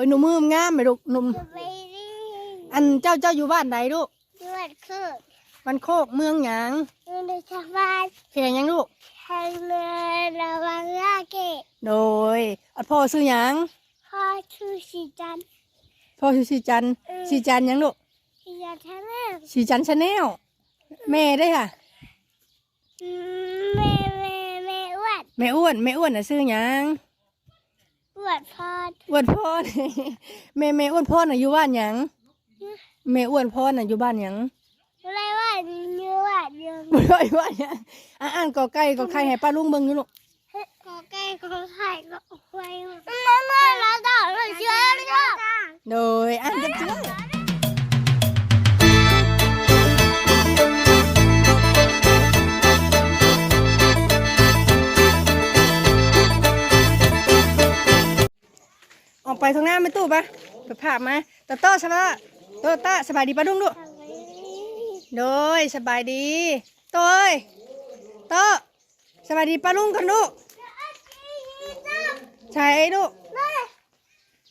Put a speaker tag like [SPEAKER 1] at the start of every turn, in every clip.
[SPEAKER 1] อ้ยหนุ่มมืองามไหมลูกหนุ่ม
[SPEAKER 2] ไปดิ
[SPEAKER 1] อันเจ้าเจ้าอยู่บ้านไหนลูก
[SPEAKER 2] นวดคือ
[SPEAKER 1] มันโคกเมืองหยาง
[SPEAKER 2] นวดชาวบ้าน
[SPEAKER 1] เขียนยังลูก
[SPEAKER 2] ทางเมืองระวังยาเกะ
[SPEAKER 1] โดยอัดพ่อซื้อหยัง
[SPEAKER 2] พ่อชื่อสีจันทร์
[SPEAKER 1] พ่อชื่อสีจันทร์สีจันทร์หยังลูก
[SPEAKER 2] สีจันทร์ทั้งแม่
[SPEAKER 1] สีจันชาแนลแม่ได้อค่ะ
[SPEAKER 2] อืมแม่แม่แม่อ้วน
[SPEAKER 1] แม่อ้วนแม่อ้วนน่ะซื้อหยัง
[SPEAKER 2] อ้วนพ่อ
[SPEAKER 1] อ้วนพ่อแม่แม่อ้วนพ่อน่ะอยู่บ้านหยังแม่อ้วนพ่อน่ะอยู่บ้านหยัง
[SPEAKER 2] อะไรว่าเนื้อว่าเนื้อ
[SPEAKER 1] บ่ได้ว่าหยังอะอ่านกอไก่กอไข่ให้ป้าลุงเบิ่งอยู่ลูก
[SPEAKER 2] ขอแก้ขอไข่ก็ไว้มามาเราต่อเราเชื่อเรา
[SPEAKER 1] โดยอ่านจับเจื้อ ออกไปทางหน้าไม่ตู้ปะไปภาพมาตาโต้สบายโตต้าสบายดีป้าลุงลูกโดยสบายดีโต้ยโตสบายดีป้าลุงกันลูกใช่ลูก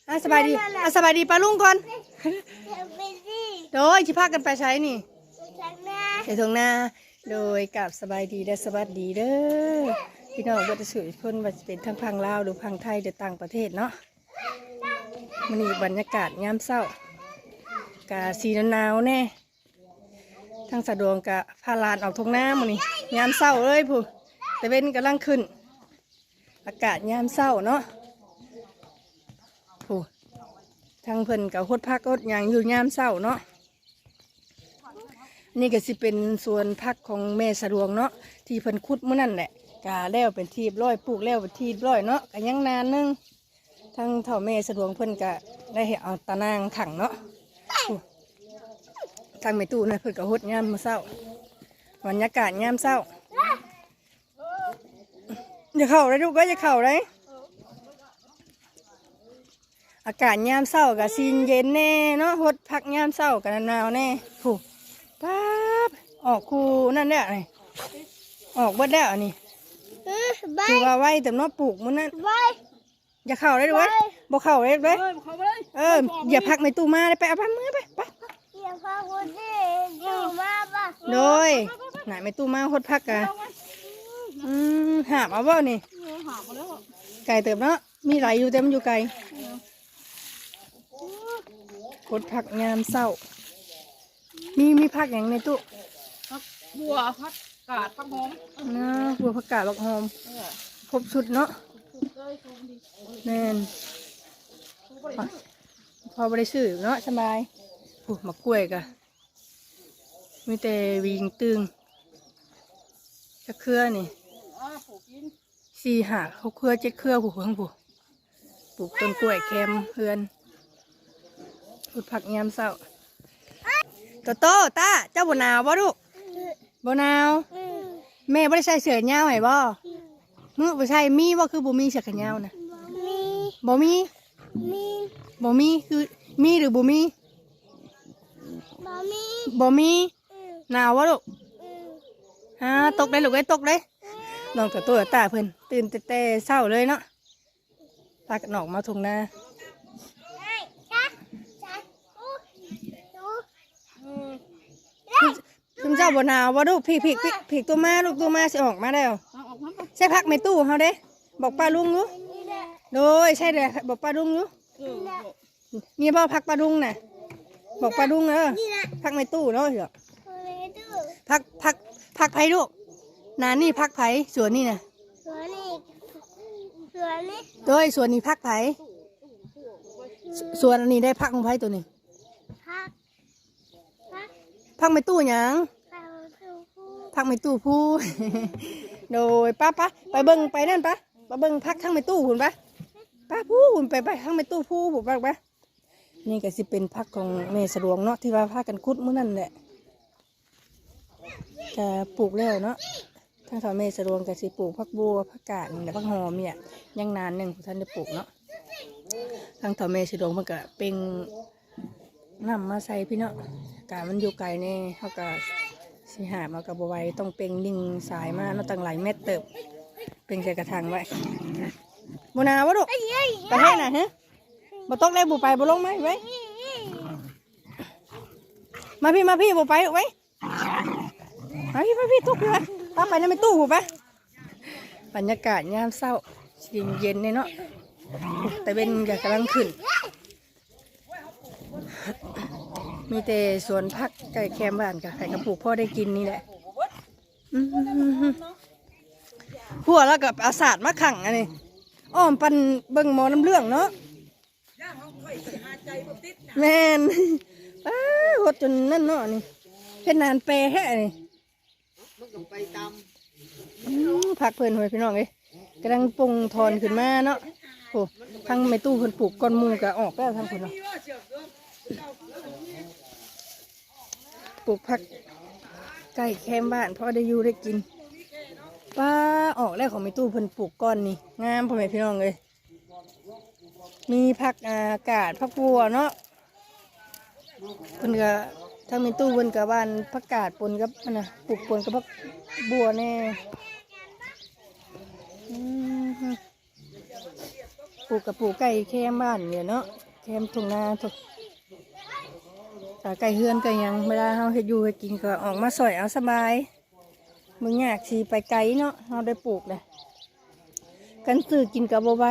[SPEAKER 1] อะสบายดีอะสบายดีป้าลุงก่อน
[SPEAKER 2] ไปดิ
[SPEAKER 1] โดยชิพากันไปใช้นี่
[SPEAKER 2] จากหน้า
[SPEAKER 1] ไปทางหน้าโดยกับสบายดีและสวัสดีเด้อพี่น้องบัตสุยคนว่าจะเป็นทั้งพังลาวหรือพังไทยหรือต่างประเทศเนาะ มันนี่บรรยากาศยามเศร้ากะสีหนาวแน่ทั้งสะดวงกะพาลานออกทงหน้ามันนี่ยามเศร้าเลยผู้แต่เว้นกำลังขึ้น อากาศยามเศร้าเนาะผู้ทางเพิ่นกับฮดพักฮดยังอยู่ยามเศร้าเนาะนี่ก็สิเป็นส่วนพักของแม่สะดวงเนาะที่เพิ่นขุดเมื้อนั่นแหละกาแล้วเป็นที่ร้อยปลูกแล้วเป็นที่ร้อยเนาะก็ยังนานนึง ทั้งเท่าแม่สะดวงเพิ่นก็ได้ให้เอาตะนางขังเนาะอู้ทางแม่ตู้นะเพิ่นก็หดยามมื้อเช้าบรรยากาศยามเช้าอย่าเข้าเลยลูกก็อย่าเข้าเลยอากาศยามเช้าก็ซีนเย็นแน่เนาะหดพักยามเช้ากันหนาวแน่ผู้ป๊าบออกคูนั่นแหละนี่ออกเบิดแล้วนี่
[SPEAKER 2] บา
[SPEAKER 1] คื
[SPEAKER 2] ย
[SPEAKER 1] อว่าไว้แต่เนอปลูกมันนั่น
[SPEAKER 2] บาย
[SPEAKER 1] อย่าเข้าเลยด้วยบ่เข้าเลยด้วย
[SPEAKER 3] เข้าไปเลย
[SPEAKER 1] เอออย่าพักในตู้มาเลยไปเอาไปมือไปไป
[SPEAKER 2] อย่าพาคนที่อยู่มาป่ะ
[SPEAKER 1] โดยไหนไม่ตู้มาหดพักกันอืมหาบเอาบ่นี่
[SPEAKER 3] หามาแล้ว
[SPEAKER 1] ไก่เติบเนาะมีหลายอยู่แต่มันอยู่ไกลหดพักยามเศร้า มีมีพักอย่างในตู้
[SPEAKER 3] พักบัวพักกาดพักหอม
[SPEAKER 1] นะบัวผักกาดบักหอมครบชุดเนาะ
[SPEAKER 3] ถูกเลยถูกดี
[SPEAKER 1] แม่นพอไปได้ซื้อเนาะสบายผูกมะกล้วยกะมีแต่วิงตึงจะเครือนี่สี่หาเขาเครือเจ็ดเครือผูกข้างผูกปลูกต้นกล้วยแคมเพื่อนพุดผักยามเศร้าโตโต้ตาเจ้าบนาวบ่ลูกบนาว แม่บ่ได้ใส่เสื้อเหย้าให้บ่ มือบ่ใช่มีบ่คือบ่มีเสื้อแขนยาวนะ
[SPEAKER 2] มี
[SPEAKER 1] บ่มี
[SPEAKER 2] มี
[SPEAKER 1] บ่มีคือมีหรือบ่มี
[SPEAKER 2] บะมี
[SPEAKER 1] บ่มี
[SPEAKER 2] อืม
[SPEAKER 1] หนาววะลูก
[SPEAKER 2] อืม
[SPEAKER 1] ฮะตกได้ลูกได้ตกได้น้องกับตัวตาเพิ่นตื่นแต่แต่เช้าเลยเนาะพากันออกมาทงนา
[SPEAKER 2] ไอ้จ๊ะจ๊ะอู้ดู
[SPEAKER 3] อืม
[SPEAKER 1] คุณเจ้าบ่หนาวบ่ลูกพี่พี่พี่พี่ตัวมาลูกตัวมาสิออกมาแล้ว
[SPEAKER 3] เอาออกมาไป
[SPEAKER 1] ใช่พักในตู้เฮาเด้ บอกป้าลุงอยู่
[SPEAKER 2] นี่แหละ
[SPEAKER 1] โดยใช่เลยบอกป้าลุงอยู่
[SPEAKER 3] เออ
[SPEAKER 1] มีบ่พักป้าลุงน่ะ บอกป้าลุงเออ
[SPEAKER 2] นี่แหละ
[SPEAKER 1] พักในตู้เนาะเหรอ
[SPEAKER 2] อะไรดู
[SPEAKER 1] พักพักพักไผลูกนานี่พักไผสวนนี่น่ะ
[SPEAKER 2] สวนนี่สวนนี่
[SPEAKER 1] โดยสวนนี้พักไผสสวนอันนี้ได้พักของไผตัวนี้
[SPEAKER 2] พักพัก
[SPEAKER 1] พักในตู้หยัง
[SPEAKER 2] เขาถูกพูด
[SPEAKER 1] พักไม่ตู้ผู้ โดยป้าป้าไปเบิ้งไปนั่นป้าไปเบิ้งพักทั้งไม่ตู้หุ่นป้าป้าผู้หุ่นไปไปทั้งไม่ตู้ผู้ผมป้าป้านี่ก็สิเป็นพักของแม่สะดวงเนาะที่ว่าพากันคุดเมื้อนั่นแหละจะปลูกแล้วเนาะทั้งสองแม่สะดวงก็สิปลูกพักบัวพักกาดนี่และพักหอมเนี่ยยังนานหนึ่งท่านได้ปลูกเนาะทั้งสองแม่สะดวงมันก็เป็นน้ำมาใส่พี่เนาะกามันอยู่ไกลแน่เขาก็ สิหามากับบไหวต้องเป็นดิ่งสายมาเนาะตั้งหลายเม็ดเติบ เป็นใส่กระถางไว้บนาวะลูกไปให้น่ะฮะ
[SPEAKER 2] เอ้ย
[SPEAKER 1] บ่ตกได้บ่ไปบ่ลงไหมไว้มาพี่มาพี่บ่ไปไว้มาพี่มาพี่ตุ๊กเลยป้าไปนั่นไม่ตู้บ่ปบรรยากาศยามเศร้าเย็นเย็นเนาะแต่เป็นก็กำลังขึ้น มีแต่สวนผักไก่แคมบ้านกับไข่กระปุกพ่อได้กินนี่แหละหัวแล้วกับอาสาดมาขังอันนี้อ้อมปันเบิ่งหมอน้ำเรื่องเนาะแม่นป้าหดจนนั่นเนาะนี่เป็นนานแปรแฮ่นี่ยผักเพิ่นหวยพี่น้องเอ้ยกำลังปรุงทอนขึ้นมาเนาะโอ้ทั้งไม่ตู้เพิ่นปลูกก้อนมูกะออกแล้วทั้งคนเนาะ ปลูกผักไก่แคมบ้านเพราะได้อยู่ได้กินป้าออกแล้วของมีตู้เพิ่นปลูกก้อนนี่งามพ่อแม่พี่น้องเลยมีผักอากาศผักบัวเนาะเพิ่นก็ทั้งมีตู้เพิ่นกับบ้านผักกาดปนกับอันน่ะปลูกปนกับผักบัวแน่ปลูกกับปลูกไก่แคมบ้านเนี่ยเนาะแคมทุ่งนาทุาไก่เฮือนก็ยังเวลาเฮาเฮ็ดอยู่เฮ็ดกินก็ออกมาสอยเอาสบายมึงอยากสิไปไกลเนาะเฮาได้ปลูกเลยกันซื้อกินกับบ่ไหว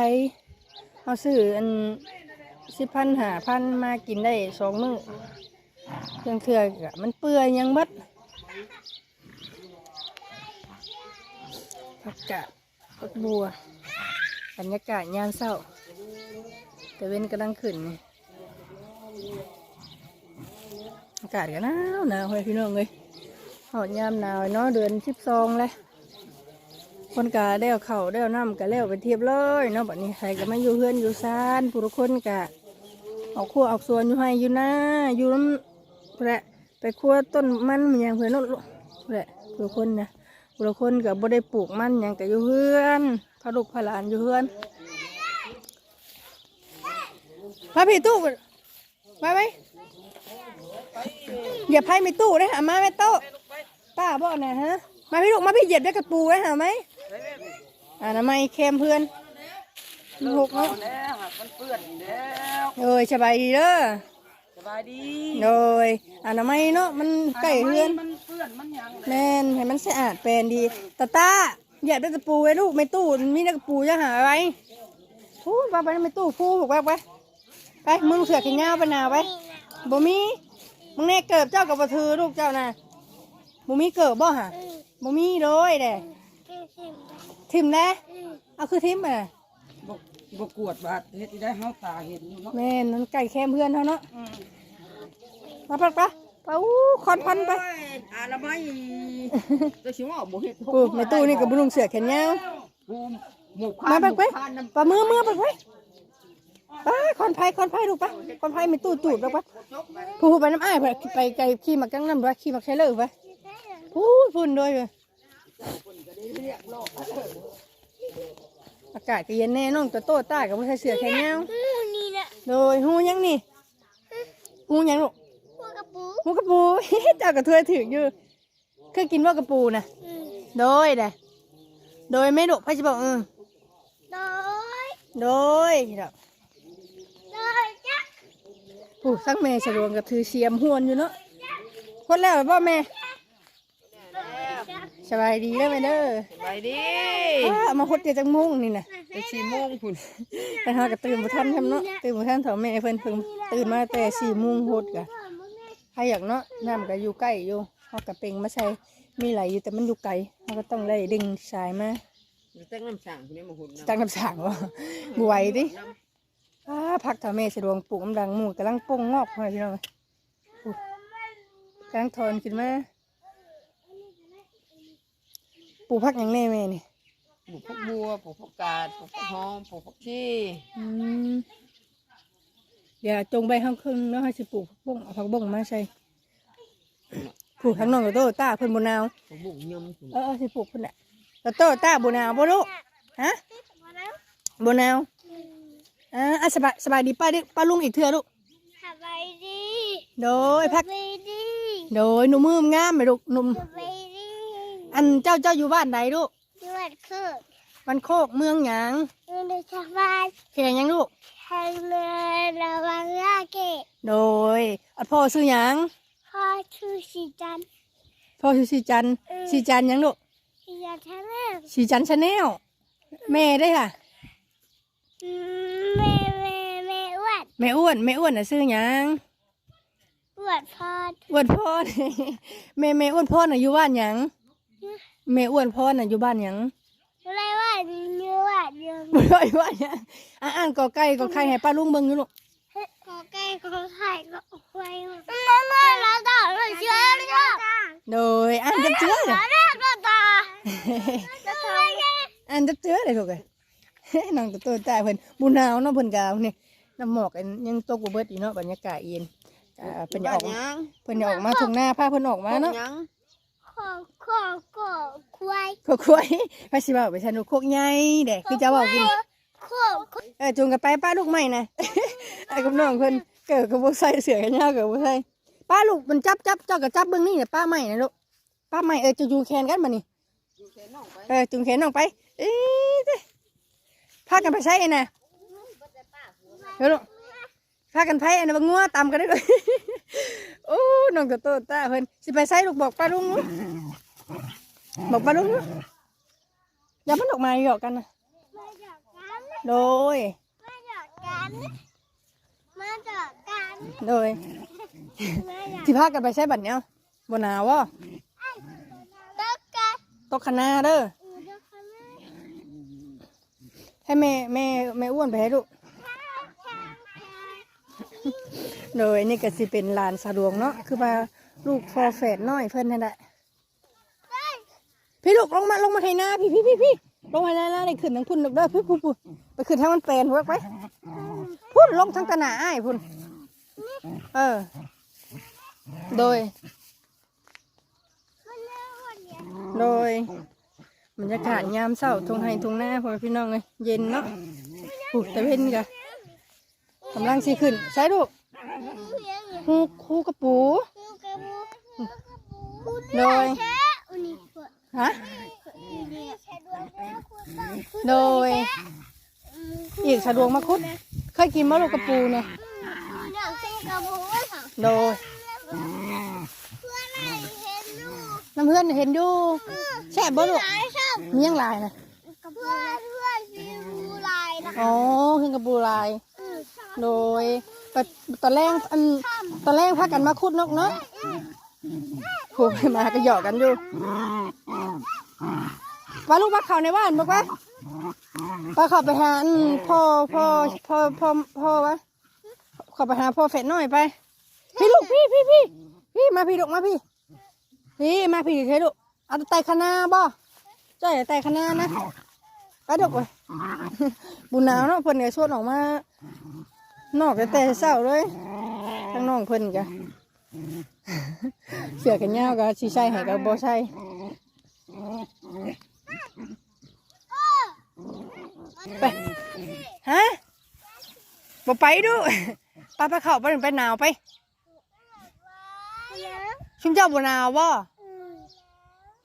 [SPEAKER 1] เฮาซื้ออันสิพันหาพันมากินได้สองมื้อเครื่องเทือกมันเปื่อยยังบัดผักกาดผักบัวบรรยากาศยามเช้าแต่เว้นกำลังขึ้นนี่ อากาศก็หนาวหนาวเลยพี่น้องเลยหอดยามหนาวเนาะเดือนสิบสองเลยคนกาได้เอาเข่าวได้เอาน้ำกะแล้วไปเทียบเลยเนาะแบัดนี้ใครก็ไม่อยู่เฮือนอยู่ซานผู้ทุกคนกะเอาขั้วเอาสวนอยู่ให้อยู่หน้าอยู่น้ำแหละไปขั้วต้นมันมันยังเพื่อนเนาะแหละผู้ทุกคนนะผู้ทุกคนกับบ่ได้ปลูกมันยังก็อยู่เฮือนพาลูกพาหลานอยู่เฮือนมาพี่ตู้มาไหม อย่าไพ่ไม่ตู้เลยหามาไม่โต๊ะป้าบอกนะฮะ มาพี่ลูกมาพี่เหยียบได้กระปูได้หาไหมอ่านะไม่เค็มเพื่อนหกเนาะ
[SPEAKER 3] แล้วหักมันเปื้อนแล้ว
[SPEAKER 1] เอ้ยสบายดีเด้อ
[SPEAKER 3] สบายดี
[SPEAKER 1] โดยอ่านะไม่เนาะมันใกล้เพื่อน
[SPEAKER 3] มันเปื้อนมันหยังเลย
[SPEAKER 1] แม่นให้มันสะอาดเป็นดีตาตาเหยียบได้กระปูไว้ลูกไม่ตู้มีได้กระปูจะหาไว้พูดไปไปไม่ตู้พูดบอกไปไปไปมึงเสือกกินเงาไปนาไปบ่มี มึงแน่เกิบเจ้ากับบ่ถือลูกเจ้าน่ะบ่มีเกิบบ่ฮะบ่มีโดยเด้ทิมแน่เอาคือทิมอะ
[SPEAKER 3] บกบกกวดบาดเฮ็ดได้เฮาตาเห็นอยู่เนาะ
[SPEAKER 1] แม่นนั่นไก่แคมเพื่อนเขาเนาะ
[SPEAKER 3] อืม
[SPEAKER 1] มาปะปะไปอู้คอนพันไป
[SPEAKER 3] โอ้ยอาละไม้ตัวชิว่าบ่เฮ็ด
[SPEAKER 1] กูในตู้นี่กับบุรุงเสือแขนยาว
[SPEAKER 3] หมูหมู
[SPEAKER 1] มาไปไป
[SPEAKER 3] พานน้ำ
[SPEAKER 1] ปะมือมือไปไป ไปคอนไผ่คอนไผ่ดูปะคอนไผ่มีตู้ตูดแล้วปะพูดไปน้ำอ้ายไปไปไก่ขี่มากังน้ำไปขี่มาใช้เลยไปพูดฝุ่นด้วยเลยอากาศก็เย็นแน่น้องตัวโตต้ากับผู้ชายเสือแขนยาว
[SPEAKER 2] นี่นะ
[SPEAKER 1] โดยหูยังนี่หูยังลูก
[SPEAKER 2] พวกกระปู
[SPEAKER 1] หูกระปูเจ้ากระเทยถืออยู่เคยกินว่ากระปูนะ
[SPEAKER 2] อืม
[SPEAKER 1] โดยเด้โดยไม่ดุพ่อจะบอกเออ
[SPEAKER 2] โดย
[SPEAKER 1] โดยดอก
[SPEAKER 2] โดยจ้ะ
[SPEAKER 1] ผู้สักแม่สะดวกกับถือเสียมหวนอยู่เนาะคนแล้วบ่แม่
[SPEAKER 2] โดยจ้ะ
[SPEAKER 1] สบายดีเด้อแม่เด้อ
[SPEAKER 3] สบายดี
[SPEAKER 1] อ้ามาฮดเดียวจังมุ้งนี่นะ
[SPEAKER 3] ไปสี่โมงพุ่น
[SPEAKER 1] ไปหากับตื่นบ่ทันทำเนาะตื่นบ่ทันเถาแม่เพิ่นเพิ่งตื่นมาแต่สี่โมงฮดกะใครอยากเนาะน้ำก็อยู่ใกล้อยู่เฮากระเปงมาใส่มีไหลอยู่แต่มันอยู่ไกลเฮาก็ต้องได้ดึงสายมา
[SPEAKER 3] ตั้งน้ำสั่งพุ่นนี่มาหุ่น
[SPEAKER 1] จังน้ำสางวะบไหวยดิ อ้าผักถาเมสะดวงปลูกน้ำดังหมูกำลังปงงอกมาพี่น้องอุ๊ยกำลังทอนขึ้นมาปลูกผักอย่างแน่แม่นี่
[SPEAKER 3] ปลูกผักบัวปลูกผักกาดปลูกผักหอมปลูกผักชี
[SPEAKER 1] อืมเดี๋ยวจงใบข้างครึ่งแล้วให้สิปลูกผักบุ้งเอาผักบุ้งมาใส่ปลูกทั้งน้องกับโตต้าเพิ่นบนนาว
[SPEAKER 3] ผักบุ้งยำพุ่น
[SPEAKER 1] เออเอาสิปลูกเพิ่นแหละกับโตต้าบนนาวบ่ลูกฮะ
[SPEAKER 2] มาแล้ว
[SPEAKER 1] บนนาว อ่าอะสบายสบายดีป้าดิป้าลุงอีกเทื่อลูก
[SPEAKER 2] สบายดี
[SPEAKER 1] โดยพัก
[SPEAKER 2] สบายดี
[SPEAKER 1] โดยหนุ่มมือมงามไหมลูกหนุ่ม
[SPEAKER 2] สบายดี
[SPEAKER 1] อันเจ้าเจ้าอยู่บ้านใดลูก
[SPEAKER 2] ยอดคือ
[SPEAKER 1] มันโคกเมืองหยาง
[SPEAKER 2] เงินสบาย
[SPEAKER 1] แข่งหยังลูก
[SPEAKER 2] แขทางเรือระวังยาเกะ
[SPEAKER 1] โดยอัดพ่อซื้อหยัง
[SPEAKER 2] พ่อชื่อสีจันทร์
[SPEAKER 1] พ่อชื่อสีจันทร์สีจันทร์หยังลูก
[SPEAKER 2] สีจันทร์ทั้งแม่
[SPEAKER 1] สีจันชาแนลแม่ได้ค่ะ
[SPEAKER 2] อืม แม่แม่แม่อ้วน
[SPEAKER 1] แม่อ้วนแม่อ้วนน่ะซื้อหยัง
[SPEAKER 2] อ้วนพ่อ
[SPEAKER 1] อ้วนพ่อนี่แม่แม่อ้วนพ่อน่ะอยู่บ้านหยังแม่อ้วนพ่อน่ะอยู่บ้านหยัง
[SPEAKER 2] อะไรว่าเนื้อว่าเนื้อ
[SPEAKER 1] บ่ได้อยู่บ้านหยังอะอ่านกอไก่กอไข่ให้ป้าลุงเบิ่งอยู่ลูก
[SPEAKER 2] ขอแก้ขอไข่ก็ควายมามาแล้วต่อเลยเชื่อเลยจ้ะ
[SPEAKER 1] โดยอ่านจับเจือเลย
[SPEAKER 2] แรกก็ต่อจะทำไง
[SPEAKER 1] อ่านจับเจือเลยลูกเอ้ย น้องตัวโตตาเพิ่นบุญหนาวเนาะเพิ่นกาวนี่น้ำหมอกอันยังตกบ่เบิดอีเนาะบรรยากาศเย็นอ่าเพิ่นจะออกมาเพิ่นจะออกมาทุ่งนาพาเพิ่นออกมาเนาะ
[SPEAKER 2] ขอขอขอควาย
[SPEAKER 1] โคกล้วยพาสิเว้าไปสนุกโคกใหญ่เด้คือจะเว้ากิน
[SPEAKER 2] ขอ
[SPEAKER 1] เออจูงกันไปป้าลูกใหม่นะไอ้กับน้องเพิ่นเกิดกับบ่ใส่เสือกันยาวเกิดบ่ใส่ป้าลูกมันจับจับเจ้าก็จับเบิ่งนี่น่ะป้าใหม่นะลูกป้าใหม่เออจะจูงแขนกันมานี่เออจูงแขนน้องไปเอ้ยเด้ พากันไปใส่น่ะเดี๋ยวลูกพากันไปอันนั้นบ่งัวตำกันได้เลยโอ้น้องก็โตตาเพิ่นสิไปใส่ลูกบอกป้าลุงลูกบอกป้าลุงลูกอย่ามันออกมาหยอกกันนะ
[SPEAKER 2] มาจากกัน
[SPEAKER 1] โดย
[SPEAKER 2] มาจากกันมาจากกัน
[SPEAKER 1] โดย
[SPEAKER 2] มาจาก
[SPEAKER 1] ที่พากันไปใช้บัตรเนี้ยบนหนาวะ
[SPEAKER 2] ตักกัน
[SPEAKER 1] ตกคณะเด้อ
[SPEAKER 2] อือเดี๋ยวเขาไม่
[SPEAKER 1] ให้แม่แม่แม่อ้วนไปให้ลูกโดยนี่ก็สิเป็นลานสะดวงเนาะคือว่าลูกฟอแฝดน้อยเพิ่นนั่นแหละพี่ลูกลงมาลงมาให้หน้าพี่พี่พี่พี่ลงมาให้หน้าได้ขึ้นทั้งพุ่นลูกเด้อพี่พุ่นไปขึ้นทางมันเป็นเวิร์กไปพุ่นลงทางตะหนาไอ้พุ่นเออ โดย โดย บรรยากาศยามเศร้าทงไห้ทงหน้าพ่อพี่น้องเลยเย็นเนาะผูกแต่เพ่นกะกำลังสีขึ้นใช่ลูกฮูคู่กระปูโดยฮะโดย
[SPEAKER 2] อี
[SPEAKER 1] กสะดวกมาคุดเคยกินมะลูกกระปูเนี่ยโดย
[SPEAKER 2] น้ำ
[SPEAKER 1] เพื่อนเห็นดูแช่บ่ลูก มียังหลายนะ
[SPEAKER 2] เพื่อนเพื่อนซีรูลายนะคะ
[SPEAKER 1] อ๋อขึ้นกระปูลาย
[SPEAKER 2] อืม
[SPEAKER 1] โดยตอนตอนแรกอันตอนแรกพากันมาคุดนกเนาะโหมาก็หยอกกันอยู่ว่าลูกมาเขาในบ้านบอกว่าไปเขอไปหาอันพ่อพ่อพ่อพ่อพ่อวะเขอไปหาพ่อเฟดหน่อยไป พี่ลูกพี่พี่พี่พี่มาพี่ลูกมาพี่ พี่มาพี่เทลูกเอาไต่คณะบ่เจ้าอย่าไต่คณะนะไปดอกเลยบุญหนาวเนาะเพิ่นก็ชวนออกมานอกแต่แต่เศร้าเลยทั้งน้องเพิ่นกะเสือกันยาวกะชีใช่ให้กับบ่ใช่ไปฮะบ่ไปดูไปไปเข้าไปไปหนาวไป
[SPEAKER 2] เลี้ยง
[SPEAKER 1] ชุมเจ้าบ่หนาวบ่
[SPEAKER 2] อืม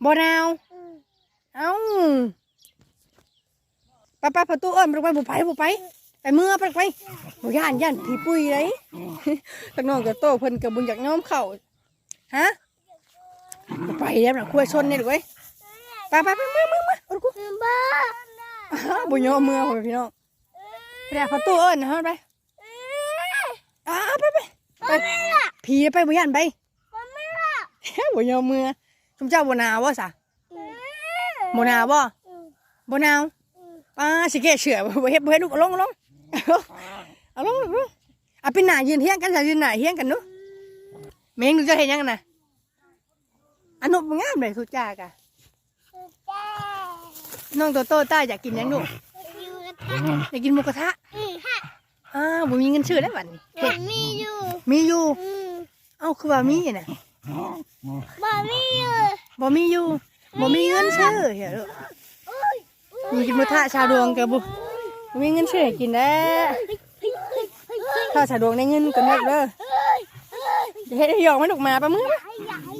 [SPEAKER 1] บ่หนาว
[SPEAKER 2] อืม
[SPEAKER 1] เอ้าไปไปประตูเอิ้นไปไปบ่ไปบ่ไปไปเมื่อไปไปบ่ย่านย่านผีปุ้ยเลยตักน้องกับโตเพิ่นก็บ่อยากยอมเข้าฮะบ่ไปแล้วน่ะคุยชนนี่ลูกเอ้ยไปไปไปเมื่อเมื่อเมื่อเอาลูก
[SPEAKER 2] อืมบ้า
[SPEAKER 1] อ้าวบ่ยอมเมื่อพ่อแม่พี่น้องไปแล้วประตูเอิ้นเฮาไปอ้าไปไปไปผีไปบ่ย่านไป
[SPEAKER 2] มันไม่ละ
[SPEAKER 1] บ่ยอมเมื่อชุมเจ้าบ่หนาวบ่ซะ
[SPEAKER 2] อืม
[SPEAKER 1] บ่หนาวบ่
[SPEAKER 2] อืม
[SPEAKER 1] บ่หนาว
[SPEAKER 2] อืม
[SPEAKER 1] ป้าสิเกะเฉื่อบ่เฮ็ดบ่เฮ็ดลูกเอาลงเอาลงเอาลงเอาลงเอาเป็นหน้ายืนเฮียงกันจ้ะยืนหน้าเฮียงกันเนาะแม่งดูจะเห็นยังน่ะอันนบงามเลยสุจากะ
[SPEAKER 2] จ้า
[SPEAKER 1] น้องโตโตต้าอยากกินหยังลูก
[SPEAKER 2] อยู่กระทะ
[SPEAKER 1] อยากกินหมูกระทะ
[SPEAKER 2] อืมค่ะ
[SPEAKER 1] อ้าวบ่มีเงินซื้อแล้วบัดนี้
[SPEAKER 2] มั
[SPEAKER 1] เฮ็ด
[SPEAKER 2] นมีอยู่
[SPEAKER 1] มีอยู่
[SPEAKER 2] อืม
[SPEAKER 1] เอ้าคือว่ามีน่ะ
[SPEAKER 2] มันมีอยู่
[SPEAKER 1] บ่มีอยู่ บ่มีเงินซื้อเหี้ยลูก
[SPEAKER 2] อุ้ย
[SPEAKER 1] มีกินมูกระทะชาดวงกับบ่บ่มีเงินซื้อให้กินแล้ถ้าชาดวงได้เงินก็นักเด้อ
[SPEAKER 2] เฮ็
[SPEAKER 1] ดให้หยอกมันออกมาปะมึง
[SPEAKER 2] อย่าอ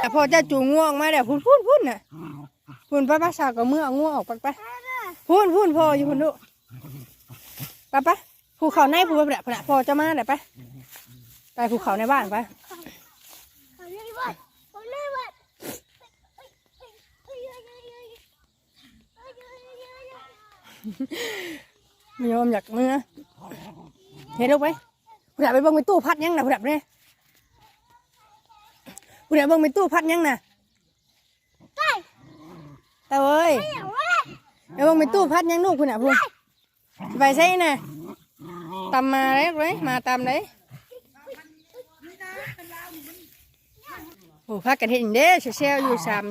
[SPEAKER 1] แต่พอเจะจูงง่วงมาเดี๋ยวพุ่นพุ่นพุ่นน่ะพุ่นไปภาษาก็เมื่อง่วงออกไปไปพุ่นพุ่นพออยู่พุ่นลูกไปไปภูเขาในภูแบบพระพอจะมาไหนไปไปภูเขาในบ้านไป
[SPEAKER 2] ขอเล่นวัดขอเล่นวัด
[SPEAKER 1] ไม่ยอมอยากเมื่อเห็นลูกไหมผู้ใดไปเบิ่งไปตู้พัดยังนะผู้ใดเนี่ยผู้ใดเบิ่งไปตู้พัดยังนะ
[SPEAKER 2] ใกล้
[SPEAKER 1] ตาเอ้ยไปเบิ่งไปตู้พัดยังลูกผู้ใดพูดไปใช่น่ะตำมาเลยเลยมาตำเลยโอ้พักกันเห็นเด้เซลอยู่สาม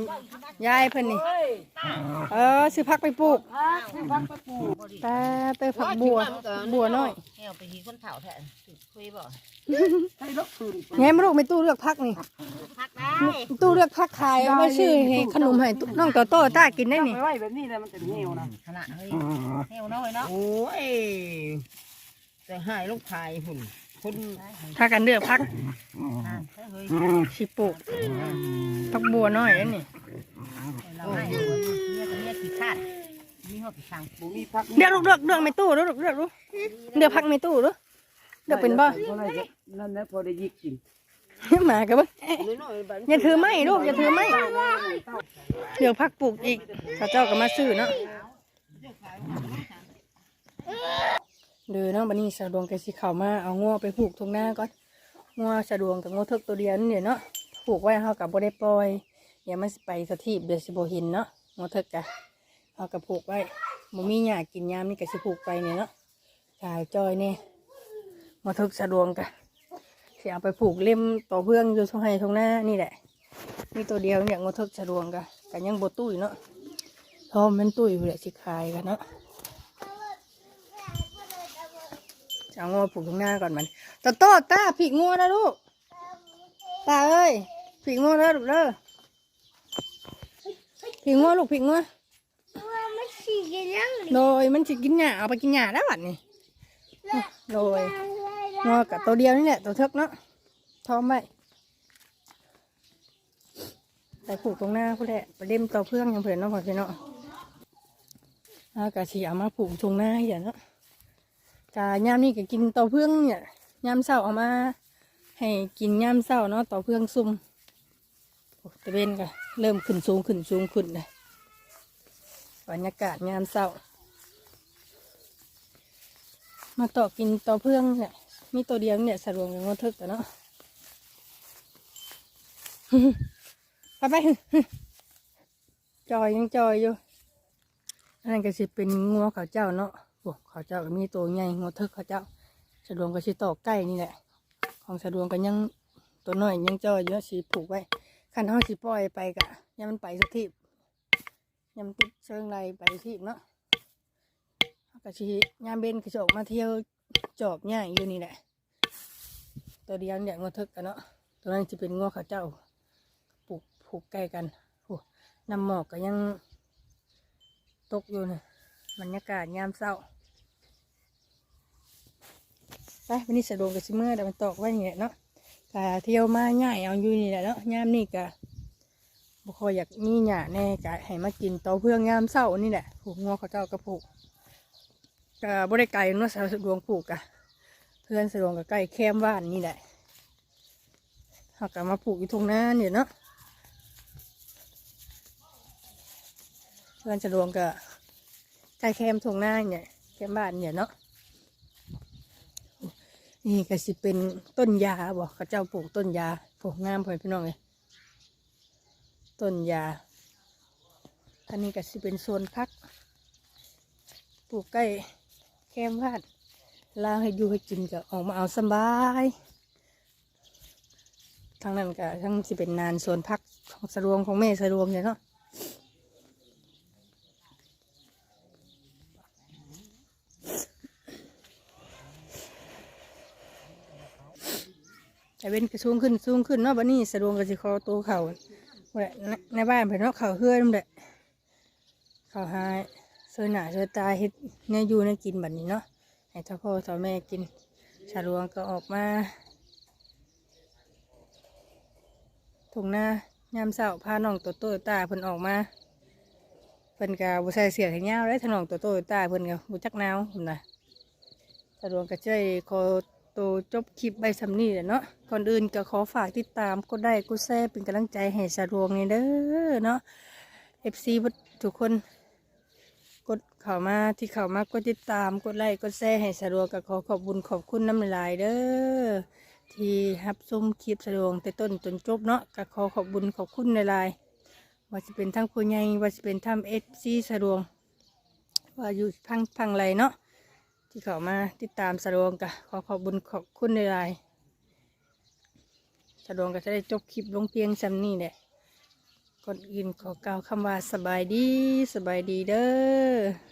[SPEAKER 1] ยายเพิ่นนี่
[SPEAKER 3] เฮ้ย
[SPEAKER 1] เออซื้อพักไปปลูก
[SPEAKER 3] พักพักไปปลูก
[SPEAKER 1] ตาเตยผักบัว บัวน้อย
[SPEAKER 4] แวไปหีคนเฒ่าแท้คุยบ่
[SPEAKER 3] ให้รถคืน
[SPEAKER 1] ไงมาลูกไปตู้เลือกพักนี่
[SPEAKER 4] พักได้
[SPEAKER 1] ตู้เลือกพักขายเอาไว้ชื่อให้ขนมให้น้องโตโต้ต้ากินได้นี่
[SPEAKER 3] ไปไว้แบบนี้เลยมันจะเหี่ยวนะ
[SPEAKER 4] ขนาดเฮ้ยเฮวน้อยเนาะ
[SPEAKER 5] โอ้ยจะให้ลูกชายหุ่นคน
[SPEAKER 1] ถ้ากันเลือกพัก
[SPEAKER 4] อ่าเฮ้ย
[SPEAKER 1] สิปลูกพักบัวน้อยนั่นนี่
[SPEAKER 4] เราให้เมียกับเมียขี้ขาดมีหัวขี้ชัง
[SPEAKER 3] บุมีพัก
[SPEAKER 1] เลือกลูกเลือกเลือกไม่ตู้ลือกเลือกลูกเลือกพักไม่ตู้ลูกเลือกเป็นบ่
[SPEAKER 3] นั่นแหละพอได้ยิกกิน
[SPEAKER 1] หมากับบ่
[SPEAKER 5] น้อยๆบัด
[SPEAKER 1] อย่าถือไม้ลูกอย่าถือไม้เลือกพักปลูกอีกข้าเจ้าก็มาซื้อเนาะเดือเนาะบันนี้สะดวงแกสิเข้ามาเอางัวไปผูกตรงหน้าก่อนงัวสะดวงกับงัวเทิกตัวเดียวนี่เดี๋ยเนาะผูกไว้เฮากับบ่ได้ปล่อย ดี๋ยวมันสิไปสถีบเดี๋ยวสิบ่เห็นเนาะงัวเทิกกะเฮากับผูกไว้บ่มีหญ้ากินยามนี่ก็สิผูกไปเนี่ยเนาะชายจอยเนี่งัวเทิกสะดวงกะสิเอาไปผูกเล่มต่อเพื่องอยู่ตรงให้ตรงหน้านี่แหละมีตัวเดียวเนี่ยงัวเทิกสะดวงกะก็ยังบ่ตุ้ยเนาะพอมันตุ้ยอยู่แหละสิขายกันเนาะจะเอางัวผูกตรงหน้าก่อนมันตาโต้ตาผีงัวนะลูกตาเอ้ยผีงัวแล้วลูกเด้อ ผีงัวลูกผีงัว
[SPEAKER 2] ว่าไม่ฉีกกันยัง
[SPEAKER 1] โดยมันจะกินหญ้าเอาไปกินหญ้าแล้วบัดนี้โดยงัวกับตัวเดียวนี่แหละตัวเทิกเนาะท้องไว้ไปผูกตรงหน้าผู้แหละไปเล่มต่อเพื่องยังเผื่อเนาะพอพี่เนาะเอากะสีเอามาผูกตรงหน้าอย่างเนาะกะยามนี่ก็กินเต่อเพื่องเนี่ยยามเช้าเอามา ให้กินยามเช้าเนาะเต่อเพื่องซุ่มโอ้ตะเวนก็ เริ่มขึ้นสูงขึ้นสูงขึ้นเลยบรรยากาศยามเช้า มาต่อกินต่อเพื่องเนี่ยมีตัวเดียวเนี่ยสะดวกอย่างงดทึกแต่เนาะไปไปจอยยังจอยอยู่อันนั้นก็สิเป็นงัวเขาเจ้าเนาะโอ้เขาเจ้าก็มีตัวใหญ่งอเทิกเขาเจ้า สะดวงก็สิตอกใกล้นี่แหละ ของสะดวงก็ยังตัวน้อยยังจอยเยอะสิผูกไว้ คันเฮาสิปล่อยไปกะยังมันไปสักทียังมันติดเชิงไรไปที่เนาะก็สิยามเบนก็จะออกมาเที่ยวจอบย่างอยู่นี่แหละ ตัวเดียวเนี่ยงอเทิกกันเนาะตัวนั้นจะเป็นงอเขาเจ้าปลูกผูกใกล้กันโอ้น้ำหมอกก็ยังตกอยู่เนี่ยบรรยากาศยามเศร้าไปวันนี้สะดวกกับชิเมื่อเดี๋ยวมันตกไว้อย่างเงี้ยเนาะ กะเที่ยวมาง่ายเอาอยู่นี่แหละเนาะยามนี่กะบุคอยอยากมีหยาแน่กะให้มากินเตเพื่องยามเศร้านี่แหละผูกงอเขาเจ้ากระผูกกะบริไก่นาะสะดวกผูกกะเพื่อนสะดวกกับใกล้แคมบ้านนี่แหละเขากะมาผูกอยู่ตรงหน้าเนี่ยเนาะเพื่อนสะดวกกะใกล้แคมทงหน้าเนี่ยแคมบ้านเนี่ยเนาะ นี่ก็สิเป็นต้นยาบอกเขาเจ้าปลูกต้นยาปลูกงามพ่อพี่น้องเลยต้นยาอันนี้ก็สิเป็นโซนพัก ปลูกใกล้แคมบ้านลาวให้อยู่ให้กินก็ออกมาเอาสบายทางนั้นก็ทั้งสิเป็นนานโซนพักของสะดวงของแม่สะดวงเนี่ยเนาะ แต่เป็นกระสูงขึ้นสูงขึ้นเนาะบันนี้สะดวกกระสิคอตัวเขาแหละในบ้านเพิ่นเนาะเขาเฮือนนั่นแหละเขาหายเสื้อหนาเสื้อตาเฮ็ดเนี่ยอยู่เนี่ยกินแบบนี้เนาะให้ท่าพ่อท่าแม่กินสะดวกก็ออกมาถุงหน้ายามเช้าพาน้องตัวโตตาเพิ่นออกมาเพิ่นก็บ่ใส่เสื้อแขนยาวเลยถ้าน้องตัวโตตาเพิ่นก็บ่จักหนาวพุ่นนะสะดวกก็ช่วยขอ ตัวจบคลิปใบสำนีแหละเนาะก่อนอื่นก็ขอฝากติดตามกดได้กดแชร์เป็นกำลังใจให้สะดวกนี่เด้อเนาะ FC ทุกคน กดเข้ามาที่เข้ามากดติดตามกดไลค์กดแชร์ให้สะดวกก็ขอขอบคุญขอบคุณน้ำลายเด้อที่รับชมคลิปสะดวกแต่ต้นจนจบเนาะก็ขอขอบคุญขอบคุณในลายว่าจะเป็นทั้งผู้ใหญ่ว่าจะเป็นทั้งเอฟซีสะดวกว่าอยู่พังพังไรเนาะ ที่เขามาติดตามสะดวกก็ขอขอบุญขอบคุณในลายสะดวกก็จะได้จบคลิปลงเพียงซ้ำนี่แหละก่อนอื่นขอกล่าวคำว่าสบายดีสบายดีเด้อ